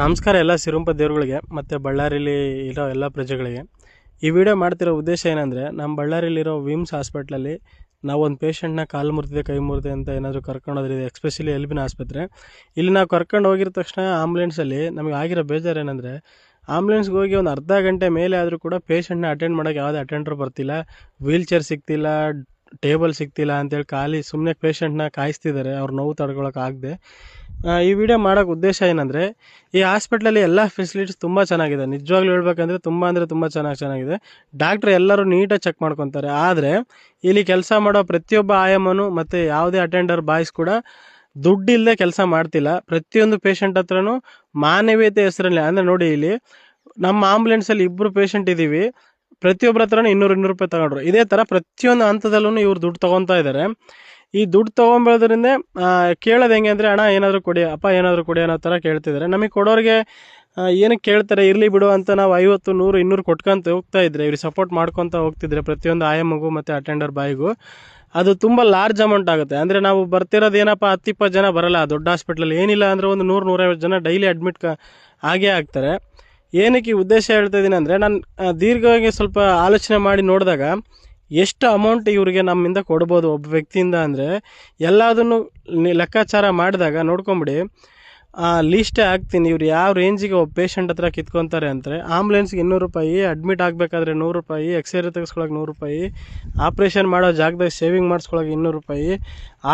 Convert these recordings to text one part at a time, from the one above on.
ನಮಸ್ಕಾರ ಎಲ್ಲ ಸಿರುಂಪ ದೇವರುಗಳಿಗೆ, ಮತ್ತು ಬಳ್ಳಾರಿಲಿ ಇರೋ ಎಲ್ಲ ಪ್ರಜೆಗಳಿಗೆ. ಈ ವಿಡಿಯೋ ಮಾಡ್ತಿರೋ ಉದ್ದೇಶ ಏನಂದರೆ ನಮ್ಮ ಬಳ್ಳಾರಿಲಿರೋ ವಿಮ್ಸ್ ಹಾಸ್ಪಿಟ್ಲಲ್ಲಿ ನಾವು ಒಂದು ಪೇಷಂಟ್ನ ಕಾಲು ಮುರಿದಿದೆ, ಕೈ ಮುರಿದೆ ಅಂತ ಏನಾದರೂ ಕರ್ಕೊಂಡೋದ್ರಿದೆ ಎಕ್ಸ್ಪೆಷಲಿ ಎಲ್ಬಿನ ಆಸ್ಪತ್ರೆ. ಇಲ್ಲಿ ನಾವು ಕರ್ಕೊಂಡು ಹೋಗಿರೋ ತಕ್ಷಣ ಆಂಬುಲೆನ್ಸಲ್ಲಿ ನಮಗೆ ಆಗಿರೋ ಬೇಜಾರು ಏನಂದರೆ ಆಂಬುಲೆನ್ಸ್ಗೆ ಹೋಗಿ ಒಂದು ಅರ್ಧ ಗಂಟೆ ಮೇಲೆ ಆದರೂ ಕೂಡ ಪೇಷಂಟ್ನ ಅಟೆಂಡ್ ಮಾಡೋಕೆ ಯಾವುದೇ ಅಟೆಂಡ್ರು ಬರ್ತಿಲ್ಲ ವೀಲ್ ಚೇರ್ ಸಿಗ್ತಿಲ್ಲ ಟೇಬಲ್ ಸಿಗ್ತಿಲ್ಲ ಅಂತೇಳಿ ಖಾಲಿ ಸುಮ್ಮನೆ ಪೇಷಂಟ್ನ ಕಾಯಿಸ್ತಿದ್ದಾರೆ, ಅವ್ರ ನೋವು ತಡ್ಕೊಳಕ್ಕಾಗದೆ ಈ ವಿಡಿಯೋ ಮಾಡೋಕೆ ಉದ್ದೇಶ ಏನಂದರೆ, ಈ ಹಾಸ್ಪಿಟ್ಲಲ್ಲಿ ಎಲ್ಲ ಫೆಸಿಲಿಟೀಸ್ ತುಂಬ ಚೆನ್ನಾಗಿದೆ. ನಿಜವಾಗ್ಲೂ ಹೇಳ್ಬೇಕಂದ್ರೆ ತುಂಬ ಅಂದರೆ ತುಂಬ ಚೆನ್ನಾಗಿ ಚೆನ್ನಾಗಿದೆ. ಡಾಕ್ಟ್ರ್ ಎಲ್ಲರೂ ನೀಟಾಗಿ ಚೆಕ್ ಮಾಡ್ಕೊತಾರೆ. ಆದರೆ, ಇಲ್ಲಿ ಕೆಲಸ ಮಾಡೋ ಪ್ರತಿಯೊಬ್ಬ ಆಯಾಮನು ಮತ್ತು ಯಾವುದೇ ಅಟೆಂಡರ್ ಬಾಯ್ಸ್ ಕೂಡ ದುಡ್ಡಿಲ್ಲದೆ ಕೆಲಸ ಮಾಡ್ತಿಲ್ಲ. ಪ್ರತಿಯೊಂದು ಪೇಷಂಟ್ ಹತ್ರನೂ ಮಾನವೀಯತೆ ಹೆಸರಲ್ಲಿ, ಅಂದರೆ ನೋಡಿ ಇಲ್ಲಿ, ನಮ್ಮ ಆಂಬುಲೆನ್ಸಲ್ಲಿ ಇಬ್ಬರು ಪೇಷಂಟ್ ಇದ್ದೀವಿ ಪ್ರತಿಯೊಬ್ಬರ ಹತ್ರನೂ ಇನ್ನೂರು ಇನ್ನೂರು ರೂಪಾಯಿ ತಗೊಂಡ್ರು. ಇದೇ ಥರ ಪ್ರತಿಯೊಂದು ಹಂತದಲ್ಲೂ ಇವ್ರು ದುಡ್ಡು ತೊಗೊತಾ ಇದ್ದಾರೆ ಈ ದುಡ್ಡು ತೊಗೊಂಬೋದ್ರಿಂದ ಕೇಳೋದು ಹೆಂಗೆ ಅಂದರೆ, ಅಣ್ಣ, ಏನಾದರೂ ಕೊಡಿ, ಅಪ್ಪ ಏನಾದರೂ ಕೊಡಿ ಅನ್ನೋ ಥರ ಕೇಳ್ತಿದ್ದಾರೆ. ನಮಗೆ ಕೊಡೋರಿಗೆ ಏನಕ್ಕೆ ಕೇಳ್ತಾರೆ, ಇರಲಿ ಬಿಡು ಅಂತ ನಾವು ಐವತ್ತು, ನೂರು, ಇನ್ನೂರು ಕೊಟ್ಕೊಂತ ಹೋಗ್ತಾ ಇದ್ರೆ, ಇವ್ರಿಗೆ ಸಪೋರ್ಟ್ ಮಾಡ್ಕೊತ ಹೋಗ್ತಿದ್ರೆ ಪ್ರತಿಯೊಂದು ಆಯಮ್ಮಗೂ ಮತ್ತು ಅಟೆಂಡರ್ ಬಾಯಿಗೂ, ಅದು ತುಂಬ ಲಾರ್ಜ್ ಅಮೌಂಟ್ ಆಗುತ್ತೆ. ಅಂದರೆ ನಾವು ಬರ್ತಿರೋದು ಏನಪ್ಪ, ಹತ್ತಿಪ್ಪತ್ತು ಜನ ಬರಲ್ಲ ದೊಡ್ಡ ಹಾಸ್ಪಿಟ್ಲಲ್ಲಿ ಏನಿಲ್ಲ ಅಂದರೆ ಒಂದು ನೂರು, ನೂರೈವತ್ತು ಜನ ಡೈಲಿ ಅಡ್ಮಿಟ್ ಕ, ಆಗೇ ಆಗ್ತಾರೆ. ಏನಕ್ಕೆ ಉದ್ದೇಶ ಹೇಳ್ತಾ ಇದ್ದೀನಿ ಅಂದರೆ, ನಾನು ದೀರ್ಘವಾಗಿ ಸ್ವಲ್ಪ ಆಲೋಚನೆ ಮಾಡಿ ನೋಡಿದಾಗ ಎಷ್ಟು ಅಮೌಂಟ್ ಇವರಿಗೆ ನಮ್ಮಿಂದ ಕೊಡ್ಬೋದು ಒಬ್ಬ ವ್ಯಕ್ತಿಯಿಂದ ಅಂದರೆ ಎಲ್ಲದನ್ನು ಲೆಕ್ಕಾಚಾರ ಮಾಡಿದಾಗ ನೋಡ್ಕೊಂಬಿಡಿ ಲೀಸ್ಟೇ ಹಾಕ್ತೀನಿ. ಇವ್ರು ಯಾವ ರೇಂಜಿಗೆ ಒಬ್ಬ ಪೇಷಂಟ್ ಹತ್ರ ಕಿತ್ಕೊತಾರೆ ಅಂದರೆ ಆಂಬುಲೆನ್ಸ್ಗೆ ಇನ್ನೂರು ರೂಪಾಯಿ ಅಡ್ಮಿಟ್ ಆಗಬೇಕಾದ್ರೆ ನೂರು ರೂಪಾಯಿ ಎಕ್ಸ್ರೇ ತೆಗೆಸ್ಕೊಳಕ್ಕೆ ನೂರು ರೂಪಾಯಿ ಆಪ್ರೇಷನ್ ಮಾಡೋ ಜಾಗದಾಗ ಸೇವಿಂಗ್ ಮಾಡಿಸ್ಕೊಳಕ್ಕೆ ಇನ್ನೂರು ರೂಪಾಯಿ.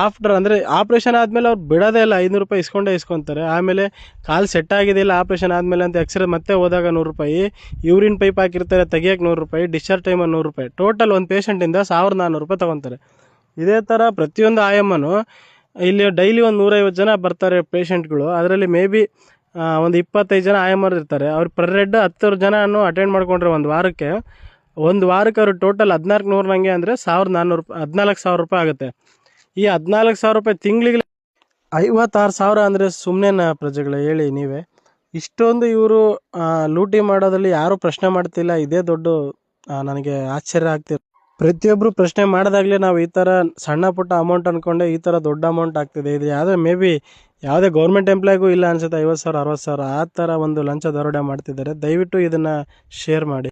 ಆಫ್ಟರ್ ಅಂದರೆ ಆಪ್ರೇಷನ್ ಆದಮೇಲೆ ಅವ್ರು ಬಿಡೋದೇ ಇಲ್ಲ, ಐನೂರು ರೂಪಾಯಿ ಇಸ್ಕೊಂಡೇ ಇಸ್ಕೊತಾರೆ. ಆಮೇಲೆ ಕಾಲು ಸೆಟ್ ಆಗಿದೆಯಲ್ಲ ಆಪ್ರೇಷನ್ ಆದಮೇಲೆ ಅಂತ ಎಕ್ಸ್ರೇ ಮತ್ತೆ ಹೋದಾಗ ನೂರು ರೂಪಾಯಿ ಯೂರಿನ್ ಪೈಪ್ ಹಾಕಿರ್ತಾರೆ ತೆಗಿಯೋಕ್ಕೆ ನೂರು ರೂಪಾಯಿ ಡಿಸ್ಚಾರ್ಜ್ ಟೈಮಲ್ಲಿ ನೂರು ರೂಪಾಯಿ. ಟೋಟಲ್ ಒಂದು ಪೇಷಂಟಿಂದ ಸಾವಿರದ ನಾನ್ನೂರು ರೂಪಾಯಿ ತೊಗೊತಾರೆ. ಇದೇ ಥರ ಪ್ರತಿಯೊಂದು ಆಯಮ್ಮನು ಇಲ್ಲಿ ಡೈಲಿ ಒಂದು ನೂರೈವತ್ತು ಜನ ಬರ್ತಾರೆ ಪೇಷಂಟ್ಗಳು ಅದರಲ್ಲಿ ಮೇ ಬಿ ಒಂದು ಇಪ್ಪತ್ತೈದು ಜನ ಆಯಮ್ಮರು ಇರ್ತಾರೆ. ಅವ್ರು ಪರ್ ಹೆಡ್ ಹತ್ತು ಜನನೂ ಅಟೆಂಡ್ ಮಾಡ್ಕೊಂಡ್ರೆ ಒಂದು ವಾರಕ್ಕೆ. ಒಂದು ವಾರಕ್ಕೆ ಅವ್ರು ಟೋಟಲ್ ಹದಿನಾಲ್ಕು ನೂರು ಅಂದರೆ ಸಾವಿರದ ನಾನ್ನೂರು ಹದಿನಾಲ್ಕು ಸಾವಿರ ರೂಪಾಯಿ ಆಗುತ್ತೆ. ಈ ಹದಿನಾಲ್ಕು ಸಾವಿರ ರೂಪಾಯಿ ತಿಂಗಳಿಗೆ ಐವತ್ತಾರು ಸಾವಿರ ಅಂದರೆ ಸುಮ್ಮನೆ ಪ್ರಜೆಗಳೇ, ಹೇಳಿ ನೀವೇ. ಇಷ್ಟೊಂದು ಇವರು ಲೂಟಿ ಮಾಡೋದ್ರಲ್ಲಿ ಯಾರೂ ಪ್ರಶ್ನೆ ಮಾಡ್ತಿಲ್ಲ. ಇದೇ ದೊಡ್ಡ ನನಗೆ ಆಶ್ಚರ್ಯ ಆಗ್ತಿದೆ ಪ್ರತಿಯೊಬ್ಬರು ಪ್ರಶ್ನೆ ಮಾಡಿದಾಗಲೇ ನಾವು ಈ ಥರ ಸಣ್ಣ ಪುಟ್ಟ ಅಮೌಂಟ್ ಅಂದ್ಕೊಂಡೆ ಈ ಥರ ದೊಡ್ಡ ಅಮೌಂಟ್ ಆಗ್ತಿದೆ. ಇದು ಯಾವುದೇ ಮೇ ಬಿ ಯಾವುದೇ ಗೌರ್ಮೆಂಟ್ ಎಂಪ್ಲಾಯ್ಗೂ ಇಲ್ಲ ಅನ್ಸುತ್ತೆ, ಐವತ್ತು ಸಾವಿರ, ಅರವತ್ತು ಸಾವಿರ, ಆ ಥರ ಒಂದು ಲಂಚ ದರೋಡೆ ಮಾಡ್ತಿದ್ದಾರೆ. ದಯವಿಟ್ಟು ಇದನ್ನು ಶೇರ್ ಮಾಡಿ.